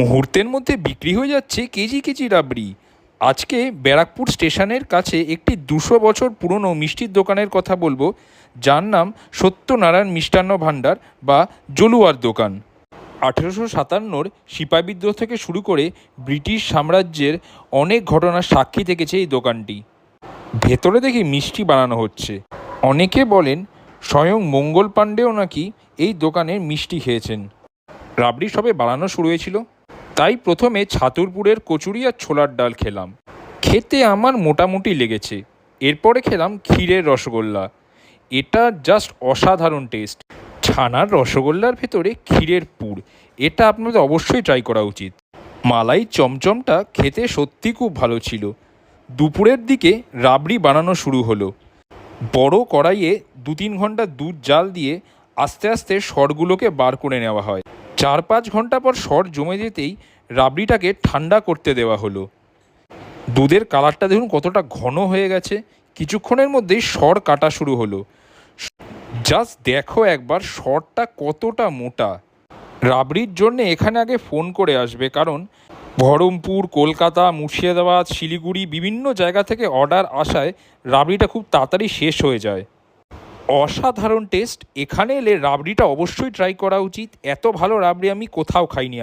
মুহূর্তের মধ্যে বিক্রি হয়ে যাচ্ছে কেজি কেজি রাবড়ি। আজকে ব্যারাকপুর স্টেশনের কাছে একটি দুশো বছর পুরনো মিষ্টির দোকানের কথা বলব, যার নাম সত্যনারায়ণ মিষ্টান্ন ভাণ্ডার বা জলুয়ার দোকান। আঠেরোশো সাতান্নর সিপাই বিদ্রোহ থেকে শুরু করে ব্রিটিশ সাম্রাজ্যের অনেক ঘটনার সাক্ষী থেকেছে এই দোকানটি। ভেতরে দেখি মিষ্টি বানানো হচ্ছে। অনেকে বলেন, স্বয়ং মঙ্গল পাণ্ডেও নাকি এই দোকানের মিষ্টি খেয়েছেন। রাবড়ি সবে বানানো শুরু হয়েছিল। তাই প্রথমে ছাতুরপুরের কচুরি আর ছোলার ডাল খেলাম। খেতে আমার মোটামুটি লেগেছে। এরপরে খেলাম ক্ষীরের রসগোল্লা। এটা জাস্ট অসাধারণ টেস্ট ছানার রসগোল্লার ভেতরে ক্ষীরের পুর। এটা আপনাদের অবশ্যই ট্রাই করা উচিত। মালাই চমচমটা খেতে সত্যি খুব ভালো ছিল। দুপুরের দিকে রাবড়ি বানানো শুরু হলো। বড় কড়াইয়ে দু তিন ঘণ্টা দুধ জাল দিয়ে আস্তে আস্তে সরগুলোকে বার করে নেওয়া হয়। চার পাঁচ ঘণ্টা পর সর জমে যেতেই রাবড়িটাকে ঠান্ডা করতে দেওয়া হলো। দুধের কালারটা দেখুন কতটা ঘন হয়ে গেছে। কিছুক্ষণের মধ্যেই সর কাটা শুরু হলো। জাস্ট দেখো একবার সরটা কতটা মোটা। রাবড়ির জন্য এখানে আগে ফোন করে আসবে, কারণ বহরমপুর, কলকাতা, মুর্শিদাবাদ, শিলিগুড়ি, বিভিন্ন জায়গা থেকে অর্ডার আসায় রাবড়িটা খুব তাড়াতাড়ি শেষ হয়ে যায়। অসাধারণ টেস্ট। এখানে এলে রাবড়িটা অবশ্যই ট্রাই করা উচিত। এত ভালো রাবড়ি আমি কোথাও খাইনি।